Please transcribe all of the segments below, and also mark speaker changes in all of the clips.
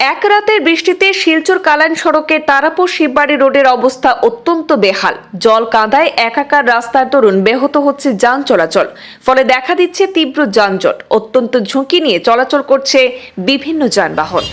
Speaker 1: এক রাতের বৃষ্টিতে শিলচর কালান সড়কে তারাপুর শিববাড়ি রোডের অবস্থা অত্যন্ত বেহাল। জল কাঁদায় একাকার রাস্তার দরুন ব্যাহত হচ্ছে যান চলাচল। ফলে দেখা দিচ্ছে তীব্র যানজট। অত্যন্ত ঝুঁকি নিয়ে চলাচল করছে বিভিন্ন যানবাহন।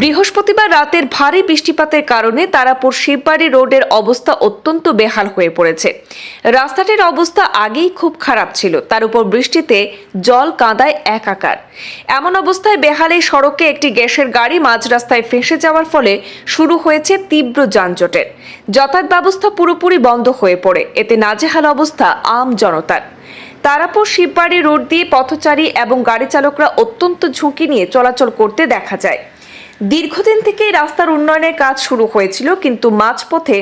Speaker 1: বৃহস্পতিবার রাতের ভারী বৃষ্টিপাতের কারণে তারাপুর শিববাড়ি রোডের অবস্থা অত্যন্ত বেহাল হয়ে পড়েছে। রাস্তাটির অবস্থা আগেই খুব খারাপ ছিল। তার উপর বৃষ্টিতে জল কাঁদায় একাকার। এমন অবস্থায় বেহাল সড়কে একটি গ্যাসের গাড়ি মাঝ রাস্তায় ফেঁসে যাওয়ার ফলে শুরু হয়েছে তীব্র যানজটের। যাতায়াত ব্যবস্থা পুরোপুরি বন্ধ হয়ে পড়ে। এতে নাজেহাল অবস্থা আম জনতার। তারাপুর শিববাড়ি রোড দিয়ে পথচারী এবং গাড়ি চালকরা অত্যন্ত ঝুঁকি নিয়ে চলাচল করতে দেখা যায়। দীর্ঘদিন থেকেই রাস্তার উন্নয়নের কাজ শুরু হয়েছিল, কিন্তু মাঝপথে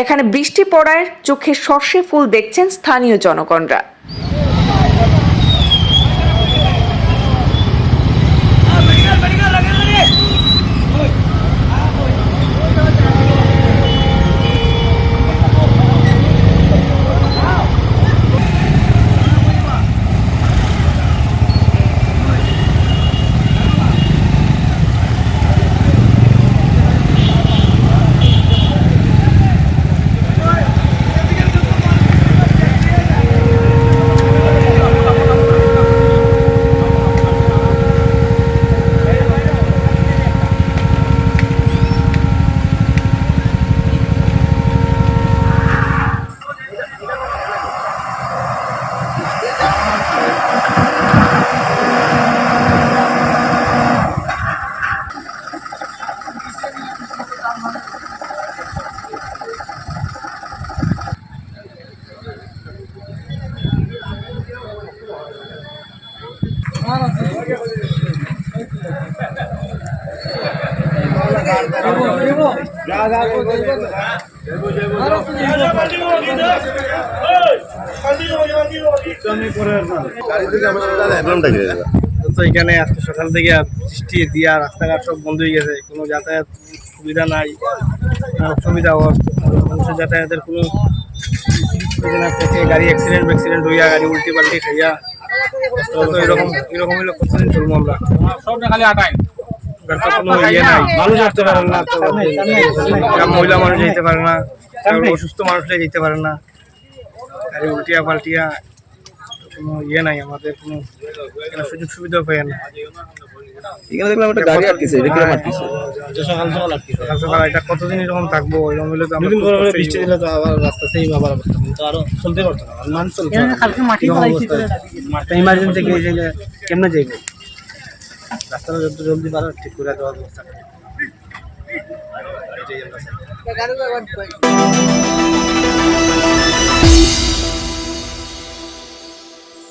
Speaker 1: এখানে বৃষ্টি পড়ায় চোখে সর্ষে ফুল দেখছেন স্থানীয় জনগণরা।
Speaker 2: তো এখানে আজকে সকাল থেকে বৃষ্টি দিয়া রাস্তাঘাট সব বন্ধ হয়ে গেছে, কোনো যাতায়াত সুবিধা নাই অসুবিধা মানুষের যাতায়াতের কোনো গাড়ি অ্যাক্সিডেন্ট অ্যাক্সিডেন্ট হইয়া গাড়ি উল্টি পাল্টি খাইয়া এরকম এরকমই কতদিন চলবো আমরা।
Speaker 3: সব খালি আটাই।
Speaker 2: তো কোনো ইয়ে নাই। মানুষ আসতে পারে না মহিলা মানুষ যেতে পারে না অসুস্থ মানুষরা যেতে পারে না। গাড়ি উল্টিয়া পাল্টিয়া কোনো ইয়ে নাই আমাদের কোনো সুযোগ সুবিধা পাই না।
Speaker 4: এখানে দেখলাম একটা গাড়ি আটকেছে এটা কীরকম আটকেছে?
Speaker 2: সকাল সকাল সকাল সকাল এটা কতদিন এরকম থাকব? এরকম হলে তো
Speaker 4: দুদিন পরে পরে বৃষ্টি দিলে তো আবার রাস্তা সেই আবার তো আরও চলতে পারতো না মানুষ চলতে ইমার্জেন্সি কে যে কেমনে যাইব? রাস্তাটা যত জলদি পারো ঠিক করে দেওয়ার ব্যবস্থা করো। এটাই আমরা।